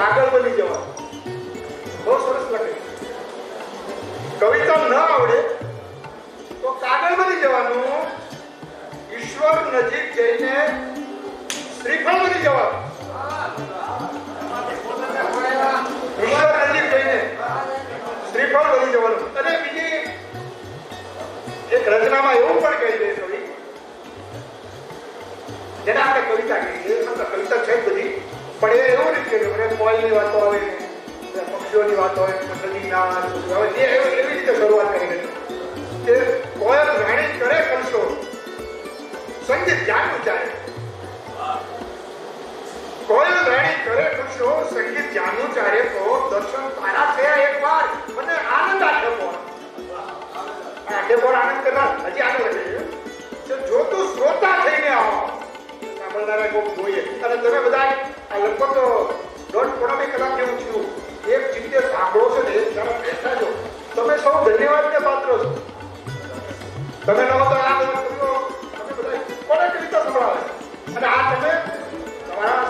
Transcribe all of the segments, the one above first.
કાગળ બની જવાનું. બહુ સરસ લખે. કવિતા ન આવડે, તો કાગળ બની જવાનું. ઈશ્વર નજીક જઈને શ્રીફળ બની જવાનું. ઈશ્વર નજીક જઈને શ્રીફળ બની જવાનું. અને પણ એ એવું નથી કે મને કોયલની વાતો આવે પક્ષીઓની વાતો આવે નદીના આવે જે એવી રીતે શરૂઆત કરી હતી કે કોયલ રાણી કરે કરશો સંગીત જાણવું ચાલે કોયલ રાણી કરે કરશો સંગીત જાણવું ચાલે તો દર્શન તારા થયા એક વાર મને આનંદ આટલે પણ આનંદ કરતા હજી આગળ છે. જો તું શ્રોતા થઈને આવો. સાંભળનારા કોઈ જોઈએ અને લગભગ દોઢ પોણા બે કલાક જેવું થયું. એક ચિત્તે સાંભળો છો ને એક બેઠા છો. તમે સૌ ધન્યવાદને પાત્ર છો. તમે ન તો આ તમે બધા કોને કવિતા સંભળાવે. અને આ તમે તમારા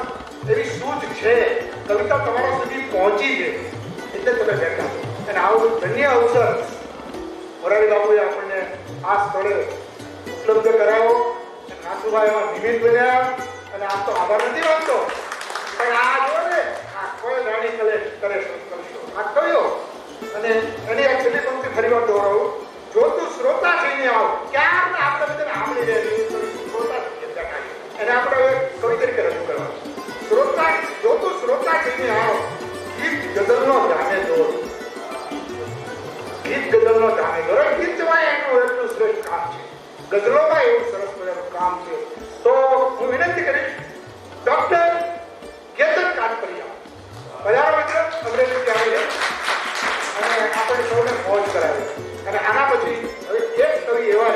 એવી સૂઝ છે, કવિતા તમારા સુધી પહોંચી છે એટલે તમે બેઠા અને આવું ધન્ય અવસર મોરારી બાપુએ આપણને આ સ્થળે ઉપલબ્ધ કરાવો. નાસુભાઈ એમાં નિમિત્ત બન્યા. અને આમ તો આભાર નથી માનતો પણ આ જો ને આ કોઈ રાણી કલે કરે છે કરશો આ કયો અને એની આ છેલ્લી પંક્તિ ફરી વાર દોહરાવું. જો તું શ્રોતા થઈને આવ ક્યારે આપણે બધાને સાંભળી રહ્યા શ્રોતા અને આપણે હવે કવિ તરીકે રજૂ કરવા શ્રોતા, જો તું શ્રોતા થઈને આવ, ગીત ગઝલનો ધામે દોર. ગીત ગઝલનો ધામે દોર. ગીત જવાય એનું એટલું શ્રેષ્ઠ કામ છે. ગઝલોમાં એવું સરસ મજાનું કામ છે. તો હું વિનંતી કરીશ, ડોક્ટર કેતન કાનપરિયા. પધારો મિત્ર અને આપણે સૌને મોજ કરાવી. અને આના પછી હવે એક કવિ એવા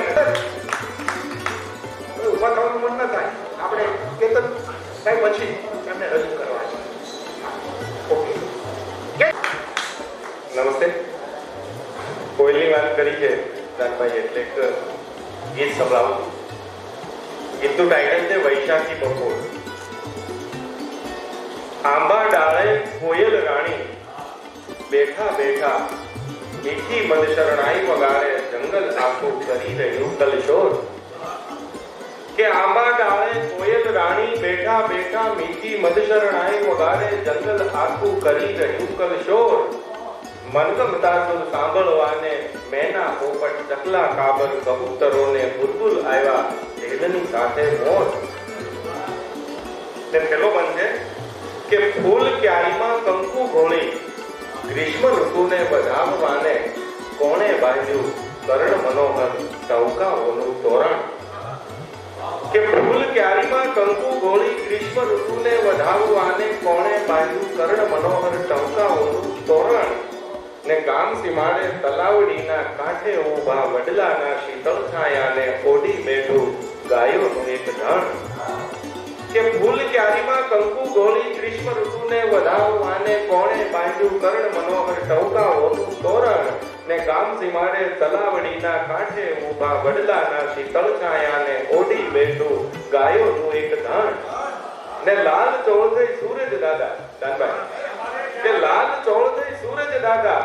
ઊભા થવાનું મન ન થાય. આપણે કેતન સાહેબ પછી એમને રજૂ કરવા છે. નમસ્તે. કોયલની વાત કરી છે દાનભાઈ એટલે ગીત સંભળાવું. ગીતનું ટાઇટલ છે, વૈશાખી બપોર આંબા ડાળે કોયલ રાણી. બેઠા બેઠા મીઠી મદશરણાઈ વગાડે, જંગલ આખું કરી રહ્યું કલશોર. કે આંબા ડાળે કોયલ રાણી બેઠા બેઠા મીઠી મધશરણાઈ વગાડે, જંગલ આખું કરી રહ્યું કલશોર. મનગમતા સુર સાંભળવાને મેના પોપટ ચકલા કાબર કબૂતરોને બુલબુલ આવ્યા ભેદની સાથે મોત ને પેલો બનશે કે ફૂલ ક્યારીમાં કંકુ ઘોળી. ગ્રીષ્મ ઋતુને વધાવવાને કોણે બાંધ્યું? કર્ણ મનોહર ટવકાઓનું તોરણ. કે ફૂલ ક્યારીમાં કંકુ ગોળી ગ્રીષ્મ ઋતુને વધાવવાને કોણે બાંધ્યું? કર્ણ મનોહર ટહુકાઓનું તોરણ. ને ગામ સીમાડે તલાવડીના કાંઠે ઊભા વડલાના શીતળ છાયાને ઓઢી બેઠું ગાયોનું એક ધણ કે ફૂલ ક્યારીમાં કંકુ ગોળી ગ્રીષ્મ ઋતુને વધાવવાને કોણે બાંધ્યું કર્ણ મનોહર ટહુકાઓનું તોરણ ને ગામ સીમાડે તલાવડીના કાંઠે ઊભા વડલાના શીતળ છાયાને ઓઢી બેઠું ગાયોનું એક ધણ. ને લાલ ચોળ થઈ સૂરજ દાદા, દાનભાઈ. કે લાલ ચોળ થઈ સૂરજ દાદા,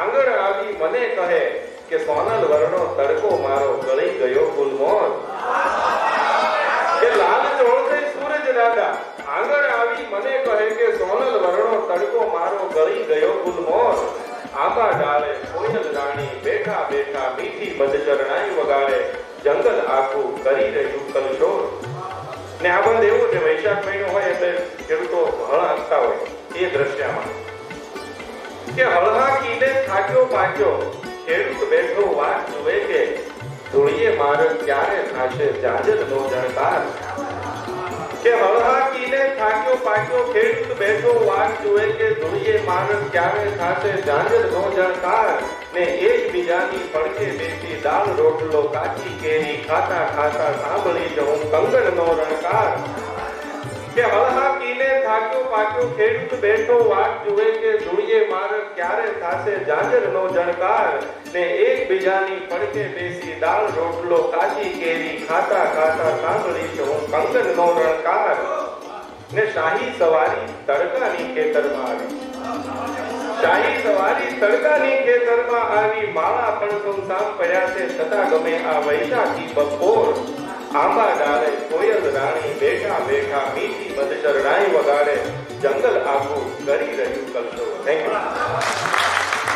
આંગણ આવી મને કહે કે સોનલ વર્ણો તડકો મારો ગળી ગયો ગુલમોર કે લાલ દાદા, આંગણ આવી મને કહે કે, સોનલ વરણો તડકો મારો ગળી ગયો ગુલમોર આંબા ડાળે કોયલ રાણી, બેઠા બેઠા મીઠી બદચરણાઈ વગાડે, જંગલ આખું કરી રહ્યું કલશોર ને આ બંધ એવું છે, વૈશાખ મહિનો હોય એટલે ખેડૂતો હળ હાંકતા હોય, એ દ્રશ્યમાં. કે હળહા કીને થાક્યો પાક્યો, ખેડૂત બેઠો વાત જુએ કે, ધૂળીએ માર્ગ ક્યારે થાશે જાજર નો જણકાર. કે હળહાકીને થાક્યો પાક્યો ખેડૂત બેઠો વાત જોવે કે ધોઈએ માણસ ક્યારે થાશે જાંજર નો જણકાર ને એકબીજાની પડખે બેસી દાળ રોટલો કાચી કેરી ખાતા ખાતા સાંભળી જવું કંગન નો રણકાર. કે હળહા કીને થાક્યો પાક્યો ખેડૂત બેઠો વાત જુએ કે ધૂળીએ માર ક્યારે થાશે જાજર નો જણકાર? ને એકબીજાની પડકે બેસી દાળ રોટલો કાચી કેરી ખાતા ખાતા સાંભળી જવું કંગન નો રણકાર. ને શાહી સવારી તડકાની ખેતરમાં આવી. શાહી સવારી તડકાની ખેતરમાં આવી. માળા પણ સુમસામ પડ્યા છે છતાં ગમે આ વૈશાખી બપોર. આંબા ડાળે કોયલ રાણી બેઠા બેઠા મીઠી મધચરણાઈ વગાડે જંગલ આખું કરી રહ્યું કલસો થેન્ક યુ